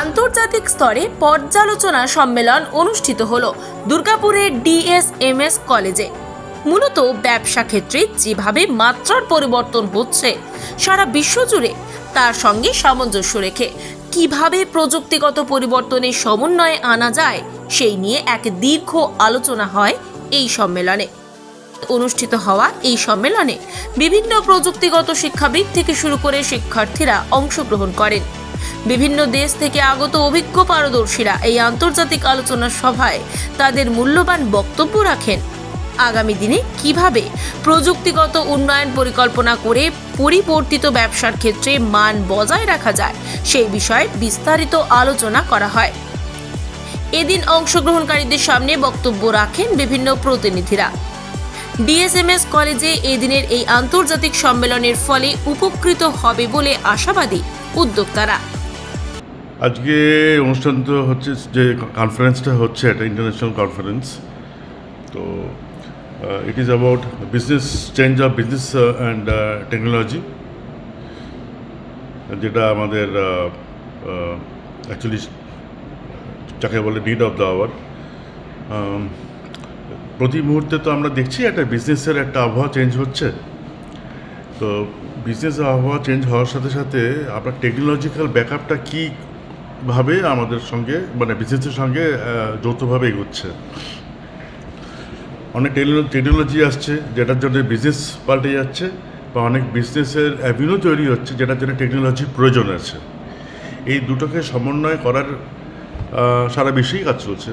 আন্তর্জাতিক স্তরে পর্যালোচনা সম্মেলন অনুষ্ঠিত হল দুর্গাপুরের ডিএসএমএস কলেজে। মূলত ব্যবসা ক্ষেত্রে যেভাবে মাত্রার পরিবর্তন হচ্ছে, সারা বিশ্ব জুড়ে তার সঙ্গে সামঞ্জস্য রেখে কীভাবে প্রযুক্তিগত পরিবর্তনের সমন্বয়ে আনা যায়, সেই নিয়ে এক দীর্ঘ আলোচনা হয় এই সম্মেলনে। অনুষ্ঠিত হওয়া এই সম্মেলনে বিভিন্ন প্রযুক্তিগত শিক্ষাবিদ থেকে শুরু করে শিক্ষার্থীরা অংশগ্রহণ করেন। বিভিন্ন দেশ থেকে আগত অভিজ্ঞ পারদর্শীরা এই আন্তর্জাতিক আলোচনা সভায় তাদের মূল্যবান বক্তব্য রাখেন। আগামী দিনে কীভাবে প্রযুক্তিগত উন্নয়ন পরিকল্পনা করে পরিবর্তিত ব্যবসার ক্ষেত্রে মান বজায় রাখা যায় সেই বিষয়ে বিস্তারিত আলোচনা করা হয়। এদিন অংশগ্রহণকারীদের সামনে বক্তব্য রাখেন বিভিন্ন প্রতিনিধিরা। ডিএসএমএস কলেজে এদিনের এই আন্তর্জাতিক সম্মেলনের ফলে উপকৃত হবে বলে আশাবাদী উদ্যোক্তারা। আজকে অনুষ্ঠান তো হচ্ছে, যে কনফারেন্সটা হচ্ছে এটা ইন্টারন্যাশনাল কনফারেন্স তো it is about business change of business and technology যেটা আমাদের অ্যাকচুয়ালি যাকে বলে নিড অফ দ্য আওয়ার প্রতি মুহূর্তে তো আমরা দেখছি একটা বিজনেসের একটা আবহাওয়া চেঞ্জ হচ্ছে। তো বিজনেস আবহাওয়া চেঞ্জ হওয়ার সাথে সাথে আপনার টেকনোলজিক্যাল ব্যাকআপটা কীভাবে আমাদের সঙ্গে মানে বিজনেসের সঙ্গে যৌথভাবে এগোচ্ছে? অনেক টেকনোলজি আসছে যেটার জন্য বিজনেস পাল্টে যাচ্ছে বা অনেক বিজনেসের অ্যাভিনিউ তৈরি হচ্ছে যেটার জন্য টেকনোলজির প্রয়োজন আছে। এই দুটোকে সমন্বয় করার সারা বিশ্বেই কাজ চলছে।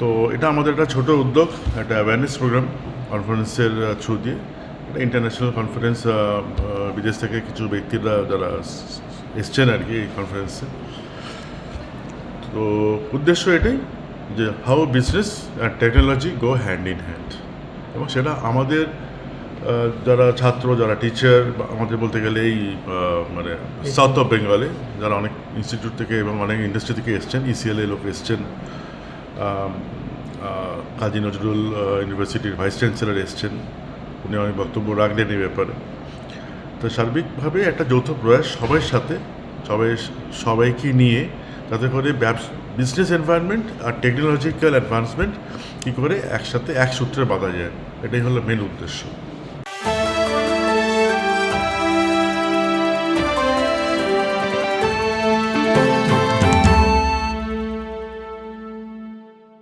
তো এটা আমাদের একটা ছোট উদ্যোগ, একটা অ্যাওয়ারনেস প্রোগ্রাম কনফারেন্সের থ্রু দিয়ে। একটা ইন্টারন্যাশনাল কনফারেন্স বিদেশ থেকে কিছু ব্যক্তিরা যারা এসছেন আর কি এই কনফারেন্সে তো উদ্দেশ্য এটাই যে how business and technology go hand in hand এবং সেটা আমাদের যারা ছাত্র যারা টিচার আমাদের বলতে গেলে এই মানে সাউথ অফ বেঙ্গলে যারা অনেক ইনস্টিটিউট থেকে এবং অনেক ইন্ডাস্ট্রি থেকে এসছেন ইসিএলএ লোক এসছেন কাজী নজরুল ইউনিভার্সিটির ভাইস চ্যান্সেলর এসছেন উনি অনেক বক্তব্য রাখলেন এই ব্যাপারে। তো সার্বিকভাবে একটা যৌথ প্রয়াস সবার সাথে সবাই সবাইকে নিয়ে যাতে করে ব্যবসা বিজনেস এনভায়রনমেন্ট আর টেকনোলজিক্যাল অ্যাডভান্সমেন্ট কী করে একসাথে, এক সূত্রে বাঁধা যায়। এটাই হলো মেন উদ্দেশ্য।